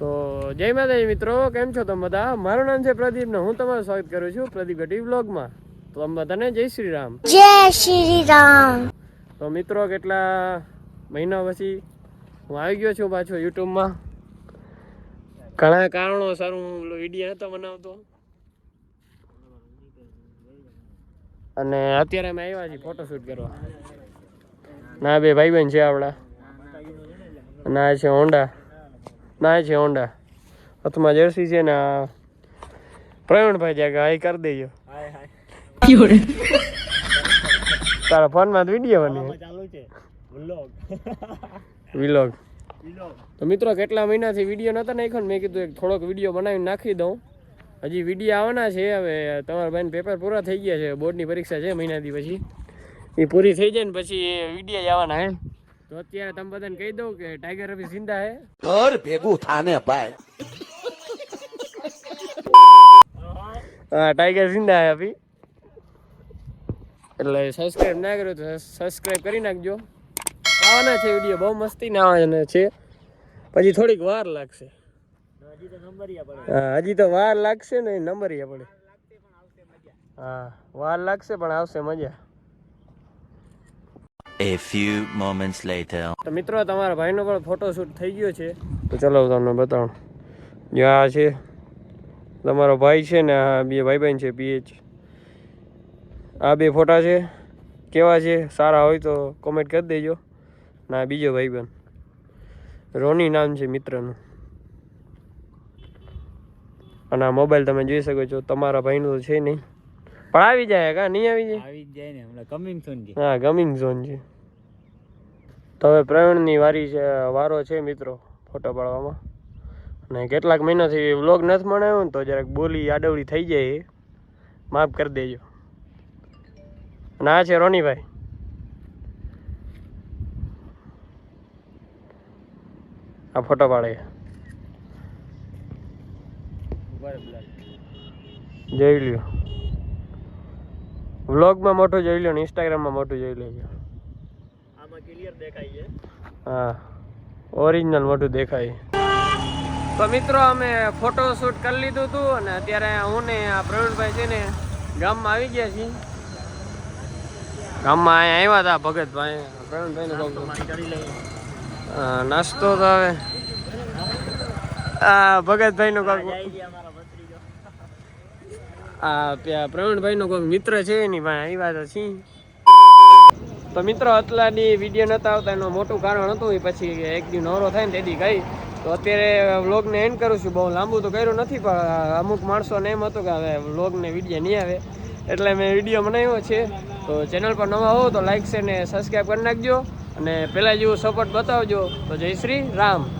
તો જય માતાજી મિત્રો કેમ છો તમે બધા? મારું નામ છે પ્રદીપ ને હું તમારું સ્વાગત કરું છું પ્રદીપ ગઢી વ્લોગમાં. તો તમે બધાને જય શ્રી રામ. જય શ્રી રામ. તો મિત્રો કેટલા મહિના પછી હું આવી ગયો છું પાછો યુટ્યુબમાં. ઘણા કારણોસર હું વીડિયો નતો બનાવતો. અને અત્યારે અમે આવ્યા છીએ ફોટોશૂટ કરવા. ના બે ભાઈ બહેન છે આપણા. ના છે હોન્ડા. ના છે હોન્ડા. હાથમાં જર્સી છે ને પ્રવીણભાઈ જ્યાં હાઈ કરી દેજો. તારા ફોનમાં વીડિયો બની વ્લોગ તો મિત્રો, કેટલા મહિનાથી વીડિયો નહોતા નાખ્યો મેં કીધું એક થોડોક વીડિયો બનાવીને નાખી દઉં. હજી વીડિયો આવવાના છે હવે, તમારા ભાઈને પેપર પૂરા થઈ ગયા છે બોર્ડની પરીક્ષા છે મહિનાથી પછી. એ પૂરી થઈ જાય ને પછી વીડિયો આવવાના હે. તો અત્યારે તમે બધાને કહી દઉં કે ટાઈગર અભી જિંદા હે. ઘર ભેગું થાને ભાઈ. હા ટાઈગર જિંદા હે અભી. એટલે સબસ્ક્રાઈબ ના કર્યો તો સબસ્ક્રાઈબ કરી નાખજો. આવવાના છે વીડિયો બહુ મસ્તી ના આવવાના છે. પછી થોડીક વાર લાગશે. તો હા હજી તો વાર લાગશે ને નંબર પડે. હા વાર લાગશે પણ આવશે મજા. A few moments later. તો મિત્રો, તમારા ભાઈનો પણ ફોટોશૂટ થઈ ગયો છે. તો ચલો તમને બતાવું. આ છે તમારો ભાઈ છે ને, આ બે ભાઈ બહેન છે, પીએચ. આ બે ફોટા છે. કેવા છે? સારા હોય તો કોમેન્ટ કરી દેજો. ના બીજો ભાઈ બહેન રોની નામ છે મિત્રનું. અને આ મોબાઈલ તમે જોઈ શકો છો, તમારા ભાઈનું તો છે નહીં. પણ આવી જાય કા? નહીં આવી જાય? આવી જાય ને હમણાં કમિંગ સોન છે હા ગમિંગ ઝોન છે તો હવે પ્રવીણની વારી છે વારો છે મિત્રો ફોટો પાડવામાં. અને કેટલાક મહિનાથી વ્લોગ નથી બનાવ્યો ને તો જરાક બોલી આડવડી થઈ જાય માફ કરી દેજો. અને આ છે રોનીભાઈ. આ ફોટો પાડે. જોઈ લ્યો. વ્લોગમાં મોટું જોઈ લો ને ઇન્સ્ટાગ્રામમાં મોટું જોઈ લેજો. આમાં ક્લિયર દેખાય છે. હા. ઓરિજિનલ મોટું દેખાય. તો મિત્રો અમે ફોટો શૂટ કરી લીધું હતું અને અત્યારે હું ને આ પ્રવીણભાઈ છે ને ગામમાં આવી ગયા છીએ. ગામમાં અહીંયા આવ્યા હતા ભગતભાઈ. હા, નાસ્તો તો હવે આ ભગતભાઈનું કહું જાય છે અમારા ભત્રીજો આ પ્રવીણભાઈનો કોઈ મિત્ર છે એની પાસે આવ્યા તો છે તો મિત્રો, અતલાની વીડિયો નતા આવતા, એનું મોટું કારણ હતું એ પછી એક દી નવરો થાય ને તેથી ગઈ. તો અત્યારે વ્લોગને એન્ડ કરું છું. બહુ લાંબુ તો કર્યું નથી, પણ અમુક માણસોને એમ હતું કે હવે વ્લોગને વીડિયો નહીં આવે. એટલે મેં વીડિયો બનાવ્યો છે. તો ચેનલ પર નવા હો તો લાઇક છે ને સબસ્ક્રાઈબ કરી નાખજો. અને પહેલાં જેવું સપોર્ટ બતાવજો. તો જય શ્રી રામ.